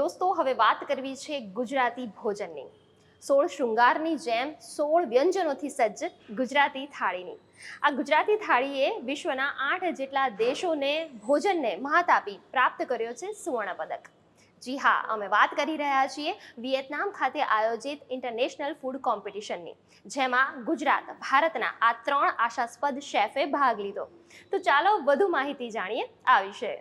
દોસ્તો, હવે વાત કરવી છે ગુજરાતી ભોજનની. સોળ શૃંગારની જેમ સોળ વ્યંજનોથી સજ્જ ગુજરાતી થાળીની. આ ગુજરાતી થાળીએ વિશ્વના આઠ જેટલા દેશોને ભોજનને મહાત આપી પ્રાપ્ત કર્યો છે સુવર્ણ પદક જી હા, અમે વાત કરી રહ્યા છીએ વિયેતનામ ખાતે આયોજિત ઇન્ટરનેશનલ ફૂડ કોમ્પિટિશનની, જેમાં ગુજરાત, ભારતના આ ત્રણ આશાસ્પદ શેફે ભાગ લીધો. તો ચાલો વધુ માહિતી જાણીએ આ વિશે.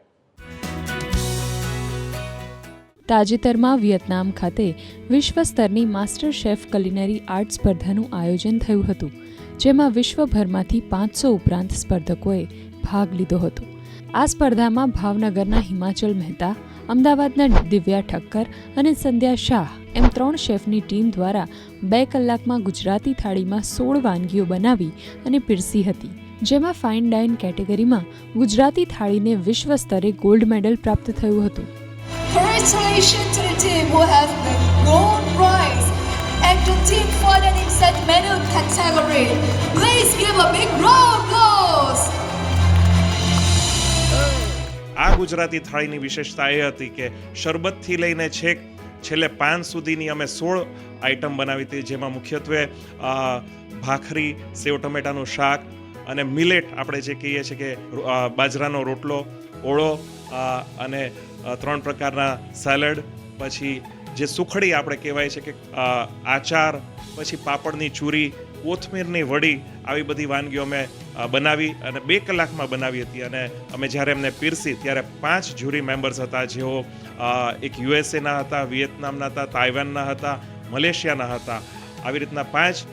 તાજેતરમાં વિયેતનામ ખાતે વિશ્વ સ્તરની માસ્ટર શેફ કલિનરી આર્ટ સ્પર્ધાનું આયોજન થયું હતું, જેમાં વિશ્વભરમાંથી પાંચસો ઉપરાંત સ્પર્ધકોએ ભાગ લીધો હતો. આ સ્પર્ધામાં ભાવનગરના હિમાચલ મહેતા, અમદાવાદના દિવ્યા ઠક્કર અને સંધ્યા શાહ એમ ત્રણ શેફની ટીમ દ્વારા બે કલાકમાં ગુજરાતી થાળીમાં સોળ વાનગીઓ બનાવી અને પીરસી હતી, જેમાં ફાઇન ડાઇન કેટેગરીમાં ગુજરાતી થાળીને વિશ્વ સ્તરે ગોલ્ડ મેડલ પ્રાપ્ત થયું હતું. Congratulations to the team who have the gold prize and the team finalists at medal category. Please give a big round applause. આ ગુજરાતી થાળીની વિશેષતા એ હતી કે શરબતથી લઈને છેક છેલ્લે પાન સુધીની અમે સોળ આઈટમ બનાવી હતી જેમાં મુખ્યત્વે ભાખરી સેવ ટમેટાનું શાક અને મિલેટ આપણે જે કહીએ છીએ કે બાજરાનો રોટલો ઓળો અને ત્રણ પ્રકારના સેલડ, પછી જે સુખડી આપણે કહેવાય છે કે આચાર, પછી પાપડની ચૂરી, કોથમીરની વડી, આવી બધી વાનગીઓ અમે બનાવી અને બે કલાકમાં બનાવી હતી. અને અમે જ્યારે એમને પીરસી ત્યારે પાંચ જ્યુરી મેમ્બર્સ હતા. જેઓ એક યુએસએના હતા, વિયેતનામના હતા, તાઇવાનના હતા, મલેશિયાના હતા. આવી રીતના પાંચ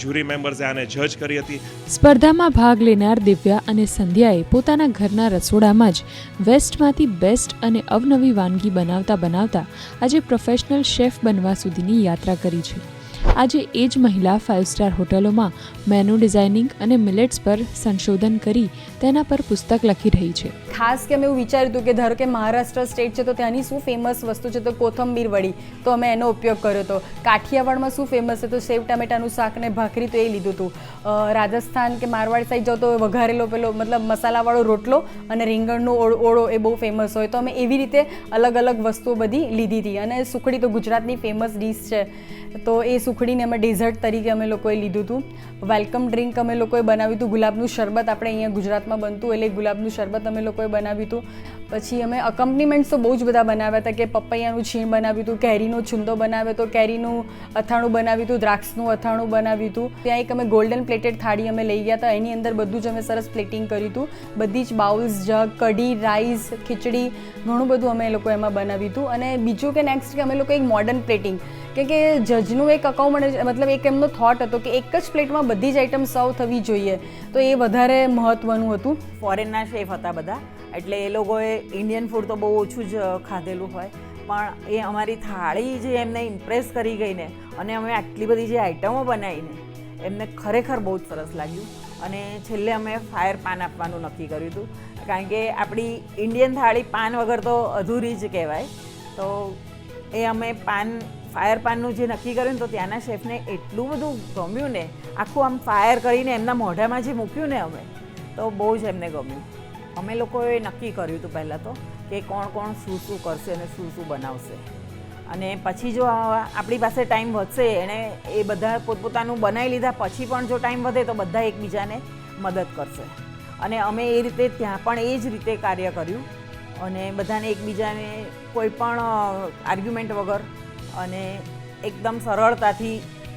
જ્યુરી મેમ્બર્સે આને જજ કરી હતી. સ્પર્ધામાં ભાગ લેનાર દિવ્યા અને સંધ્યાએ પોતાના ઘરના રસોડામાં જ વેસ્ટમાંથી બેસ્ટ અને અવનવી વાનગી બનાવતા બનાવતા આજે પ્રોફેશનલ શેફ બનવા સુધીની યાત્રા કરી છે. આજે એ જ મહિલા ફાઇવ સ્ટાર હોટલોમાં મેનુ ડિઝાઇનિંગ અને મિલેટ્સ પર સંશોધન કરી તેના પર પુસ્તક લખી રહી છે. ખાસ કે અમે એવું વિચાર્યું હતું કે ધારો કે મહારાષ્ટ્ર સ્ટેટ છે તો ત્યાંની શું ફેમસ વસ્તુ છે? તો કોથંબીર વડી. તો અમે એનો ઉપયોગ કર્યો હતો કાઠિયાવાડમાં શું ફેમસ છે? તો સેવ ટામેટાનું શાક ને ભાખરી તો એ લીધું હતું. રાજસ્થાન કે મારવાડ સાઈડ જાઓ તો વઘારેલો પેલો મતલબ મસાલાવાળો રોટલો અને રીંગણનો ઓળો એ બહુ ફેમસ હોય. તો અમે એવી રીતે અલગ અલગ વસ્તુઓ બધી લીધી હતી. અને સુખડી તો ગુજરાતની ફેમસ ડીશ છે. તો એ સુખડીને અમે ડેઝર્ટ તરીકે અમે લોકોએ લીધું હતું. વેલકમ ડ્રિંક અમે લોકોએ બનાવ્યું હતું. ગુલાબનું શરબત આપણે અહીંયા ગુજરાતમાં બનતું એટલે ગુલાબનું શરબત અમે લોકોએ બનાવ્યું હતું. પછી અમે અકમ્પનીમેન્ટ્સ તો બહુ જ બધા બનાવ્યા હતા કે પપૈયાનું છીણ બનાવ્યું હતું, કેરીનો છુંદો બનાવ્યો હતો, કેરીનું અથાણું બનાવ્યું હતું, દ્રાક્ષનું અથાણું બનાવ્યું હતું. ત્યાં એક અમે ગોલ્ડન પ્લેટેડ થાળી અમે લઈ ગયા હતા, એની અંદર બધું જ અમે સરસ પ્લેટિંગ કર્યું હતું. બધી જ બાઉલ્સ, જગ, કઢી રાઈસ ખીચડી, ઘણું બધું અમે લોકો એમાં બનાવ્યું હતું. અને બીજું કે નેક્સ્ટ કે અમે લોકો એક મોડર્ન પ્લેટિંગ કે કે જજનું એક અકાઉન્ટ મતલબ એક એમનો થોટ હતો કે એક જ પ્લેટમાં બધી જ આઈટમ સર્વ થવી જોઈએ. તો એ વધારે મહત્વનું હતું. ફોરેનના શેફ હતા બધા. એટલે એ લોકોએ ઇન્ડિયન ફૂડ તો બહુ ઓછું જ ખાધેલું હોય. પણ એ અમારી થાળી જે એમને ઇમ્પ્રેસ કરી ગઈ ને અને અમે આટલી બધી જે આઈટમો બનાવીને, એમને ખરેખર બહુ જ સરસ લાગ્યું. અને છેલ્લે અમે ફાયર પાન આપવાનું નક્કી કર્યું હતું. કારણ કે આપણી ઇન્ડિયન થાળી પાન વગર તો અધૂરી જ કહેવાય. તો એ અમે પાન ફાયર પાનનું જે નક્કી કર્યું તો ત્યાંના શેફને એટલું બધું ગમ્યું ને. આખું આમ ફાયર કરીને એમના મોઢામાં જે મૂક્યું ને અમે, તો બહુ જ એમને ગમ્યું. અમે લોકોએ નક્કી કર્યું હતું પહેલાં તો કે કોણ કોણ શું શું કરશે અને શું શું બનાવશે. અને પછી જો આપણી પાસે ટાઈમ વધશે, એણે એ બધા પોતપોતાનું બનાવી લીધા, પછી પણ જો ટાઈમ વધે તો બધા એકબીજાને મદદ કરશે. અને અમે એ રીતે ત્યાં પણ એ જ રીતે કાર્ય કર્યું. અને બધાને એકબીજાને કોઈ પણ આર્ગ્યુમેન્ટ વગર અને એકદમ સરળતાથી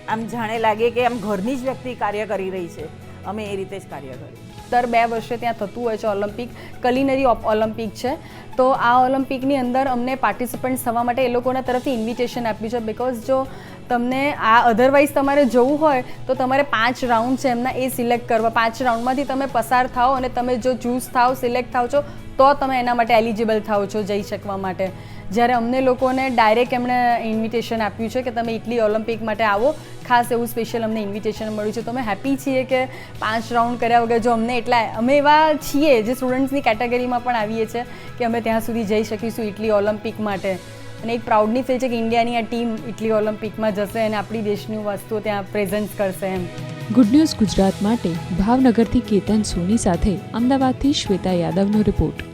આમ જાણે લાગે કે આમ ઘરની જ વ્યક્તિ કાર્ય કરી રહી છે. અમે એ રીતે જ કાર્ય કર્યું. દર બે વર્ષે ત્યાં થતું હોય છે ઓલિમ્પિક કલિનરી ઓલિમ્પિક છે. તો આ ઓલિમ્પિકની અંદર અમને પાર્ટિસિપન્ટ થવા માટે એ લોકોના તરફથી ઇન્વિટેશન આપ્યું છે બિકોઝ જો તમને આ અધરવાઇઝ તમારે જવું હોય, તો તમારે પાંચ રાઉન્ડ છે એમના એ સિલેક્ટ કરવા. પાંચ રાઉન્ડમાંથી તમે પસાર થાઓ અને તમે જો ચૂઝ થાઓ સિલેક્ટ થાઓ છો, તો તમે એના માટે એલિજિબલ થાઓ છો જઈ શકવા માટે. જ્યારે અમને લોકોને ડાયરેક્ટ એમણે ઇન્વિટેશન આપ્યું છે કે તમે ઇટલી ઓલિમ્પિક માટે આવો. ખાસ એવું સ્પેશિયલ અમને ઇન્વિટેશન મળ્યું છે. તો અમે હેપી છીએ કે પાંચ રાઉન્ડ કર્યા વગર જો અમને એટલા, અમે એવા છીએ જે સ્ટુડન્ટ્સની કેટેગરીમાં પણ આવીએ છીએ કે અમે ત્યાં સુધી જઈ શકીશું ઇટલી ઓલિમ્પિક માટે. અને એક પ્રાઉડની ફીલ છે કે ઇન્ડિયાની આ ટીમ ઇટલી ઓલિમ્પિકમાં જશે અને આપણી દેશની વસ્તુઓ ત્યાં પ્રેઝન્ટ કરશે એમ. ગુડ ન્યૂઝ ગુજરાત માટે ભાવનગરથી કેતન સોની સાથે અમદાવાદથી શ્વેતા યાદવનો રિપોર્ટ